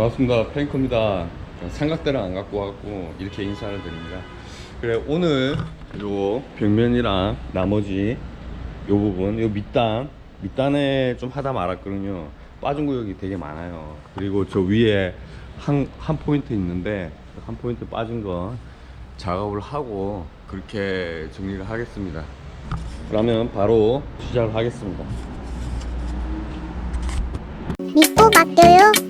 반갑습니다. 팬커입니다. 삼각대를 안 갖고 와갖고 이렇게 인사를 드립니다. 그래 오늘 요 벽면이랑 나머지 요 부분 요 밑단 밑단에 좀 하다 말았거든요. 빠진 구역이 되게 많아요. 그리고 저 위에 한, 한 포인트 있는데 그한 포인트 빠진 거 작업을 하고 그렇게 정리를 하겠습니다. 그러면 바로 시작을 하겠습니다. 믿고 맡겨요.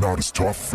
not as tough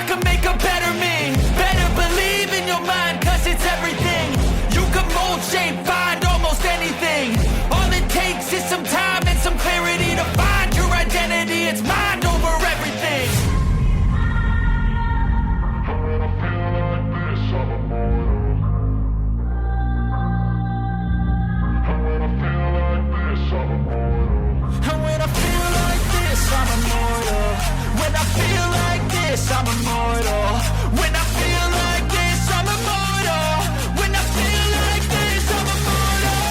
this, I'm immortal. When I feel like this, I'm immortal. When I feel like this, I'm immortal.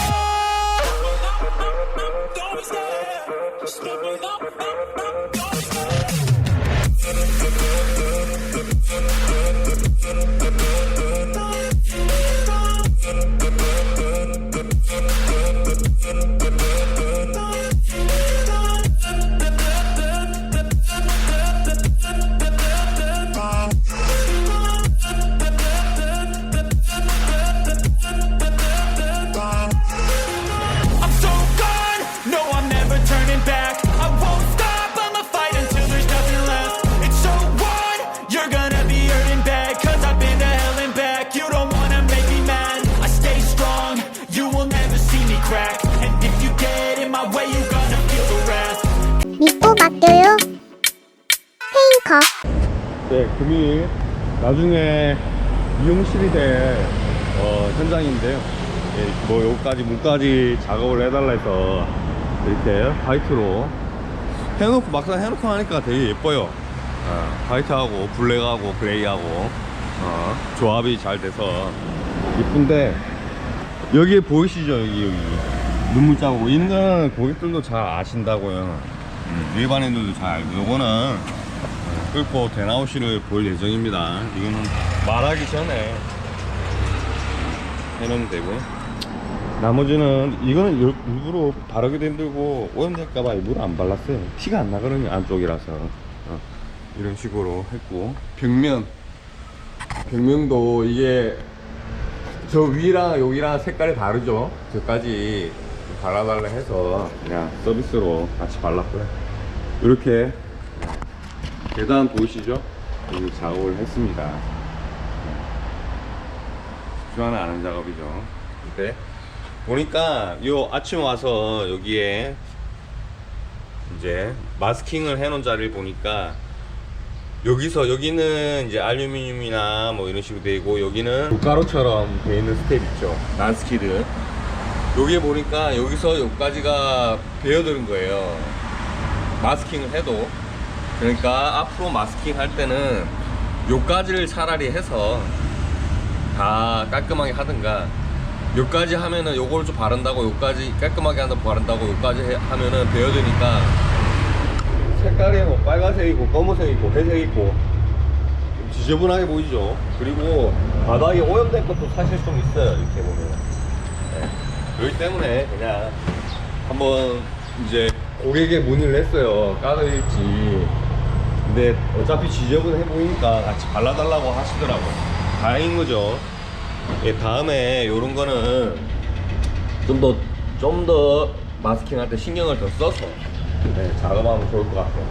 Don't stop, stop, stop, stop. 제 금일 나중에 미용실이 될 어, 현장인데요. 예, 뭐 여기까지 문까지 작업을 해달라 해서 이렇게 화이트로 해놓고 막상 해놓고 하니까 되게 예뻐요. 어, 화이트하고 블랙하고 그레이하고 어, 조합이 잘 돼서 이쁜데 여기에 보이시죠 여기 여기 눈물 자국 거는 고객들도 잘 아신다고요. 음, 일반인들도 잘 알고 요거는 어, 끓고 대나우시를 볼 예정입니다. 이거는 말하기 전에 해놓으면 되고요. 나머지는 이거는 일- 일부러 바르기도 힘들고 오염될까봐 일부러 안 발랐어요. 티가 안 나거든요 안쪽이라서 어, 이런 식으로 했고 벽면 벽면도 이게 저 위랑 여기랑 색깔이 다르죠. 저까지 발라달라 해서 그냥 서비스로 같이 발랐고요. 이렇게 계단 보이시죠? 여기 작업을 했습니다. 쉽지 않은 아는 작업이죠. 근데 보니까 요 아침 와서 여기에 이제 마스킹을 해놓은 자리를 보니까 여기서 여기는 이제 알루미늄이나 뭐 이런 식으로 되고 여기는 고가루처럼 돼 있는 스텝 있죠 난스키드 여기에 보니까 여기서 여기까지가 베어드는 거예요 마스킹을 해도 그러니까 앞으로 마스킹 할 때는 요까지를 차라리 해서 다 깔끔하게 하든가. 요까지 하면은 요걸 좀 바른다고 요까지 깔끔하게 한다고 바른다고 요까지 해- 하면은 베어드니까 색깔이 뭐 빨간색이고 검은색이고 회색이고 좀 지저분하게 보이죠? 그리고 바닥에 오염된 것도 사실 좀 있어요 이렇게 보면 네. 그렇기 때문에 그냥 한번 이제 고객에 문의를 했어요. 까드릴지 근데 어차피 지저분해 보이니까 같이 발라달라고 하시더라고 다행인 거죠. 예, 다음에 요런 거는 좀 더 좀 더 마스킹 할 때 신경을 더 써서 네, 작업하면 좋을 것 같아요.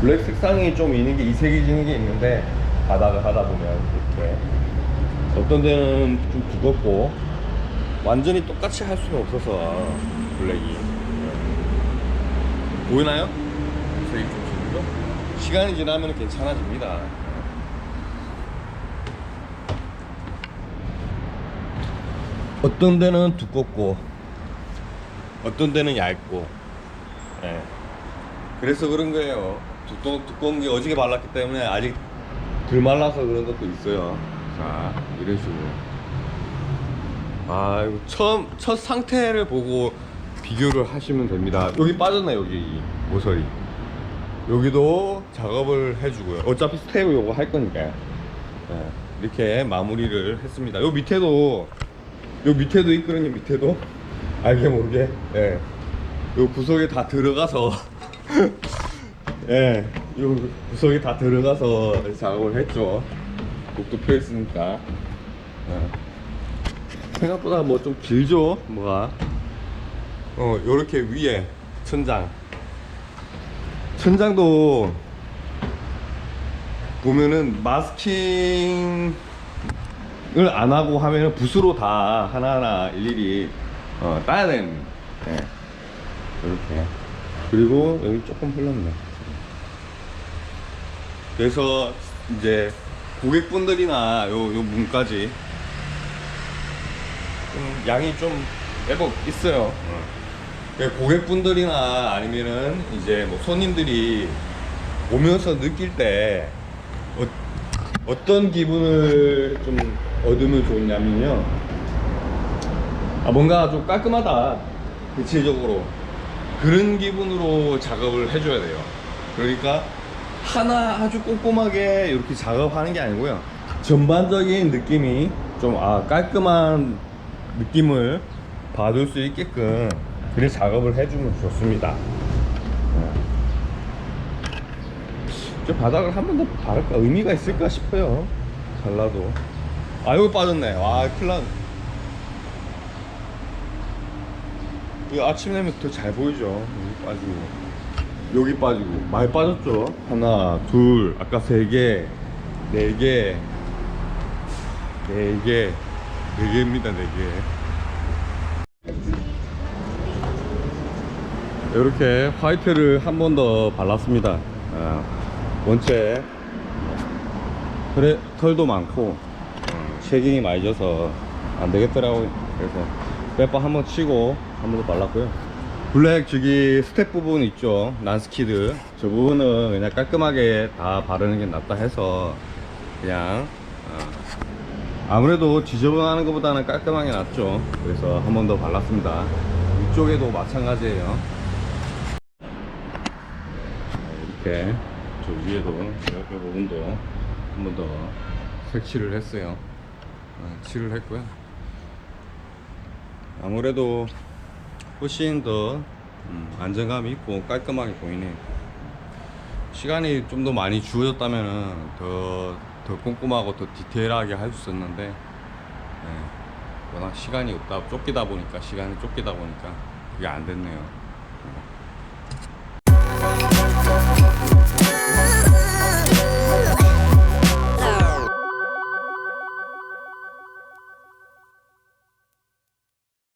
블랙 색상이 좀 있는 게 이색이지는 게 있는데 바닥을 하다 보면 이렇게. 어떤 데는 좀 두껍고 완전히 똑같이 할 수는 없어서 블랙이 보이나요? 좀 지르죠? 시간이 지나면 괜찮아집니다. 어떤 데는 두껍고 어떤 데는 얇고 예. 그래서 그런 거예요 두꺼, 두꺼운 게 어지게 발랐기 때문에 아직 덜 말라서 그런 것도 있어요 자 이런 식으로 아 이거 처음 첫 상태를 보고 비교를 하시면 됩니다. 여기 빠졌네 여기. 이 모서리. 여기도 작업을 해주고요. 어차피 스텝을 요거 할 거니까요 예, 이렇게 마무리를 했습니다. 요 밑에도 요 밑에도 있거든요 밑에도? 알게 모르게? 예. 요 구석에 다 들어가서. 예. 요 구석에 다 들어가서 작업을 했죠. 곡도 펴있으니까. 예. 생각보다 뭐 좀 길죠 뭐가 어 요렇게 위에 천장 천장도 보면은 마스킹 을 안 하고 하면은 붓으로 다 하나하나 일일이 어, 따야 되는 예. 이렇게 그리고 여기 조금 흘렀네 그래서 이제 고객분들이나 요, 요 문까지 좀 양이 좀 빼곡 있어요 어. 그 고객분들이나 아니면은 이제 뭐 손님들이 오면서 느낄 때 어, 어떤 기분을 좀 얻으면 좋냐면요. 아, 뭔가 좀 깔끔하다. 대체적으로. 그런 기분으로 작업을 해줘야 돼요. 그러니까 하나 아주 꼼꼼하게 이렇게 작업하는 게 아니고요. 전반적인 느낌이 좀 아, 깔끔한 느낌을 받을 수 있게끔 그래 작업을 해주면 좋습니다. 저 바닥을 한 번 더 바를까? 의미가 있을까 싶어요. 발라도. 아 여기 빠졌네. 와 큰일 났네. 이 아침 되면 더 잘 보이죠? 여기 빠지고. 여기 빠지고. 많이 빠졌죠? 하나 둘 아까 세개네개 네 개. 네 개입니다 네 개 이렇게 화이트를 한 번 더 발랐습니다. 아, 원체 털에, 털도 많고 어, 쉐깅이 많이 져서 안 되겠더라고요. 그래서 빼빠 한번 치고 한 번 더 발랐고요. 블랙 저기 스텝 부분 있죠. 난스키드. 저 부분은 그냥 깔끔하게 다 바르는 게 낫다 해서 그냥 어, 아무래도 지저분하는 것보다는 깔끔하게 낫죠. 그래서 한 번 더 발랐습니다. 이쪽에도 마찬가지예요. 이렇게 저 위에도 옆에 부분도 한 번 더 색칠을 했어요. 어, 칠을 했고요. 아무래도 훨씬 더 음, 안정감이 있고 깔끔하게 보이네요. 시간이 좀 더 많이 주어졌다면 더, 더 꼼꼼하고 더 디테일하게 할 수 있었는데 예, 워낙 시간이 없다 쫓기다 보니까 시간이 쫓기다 보니까 그게 안 됐네요.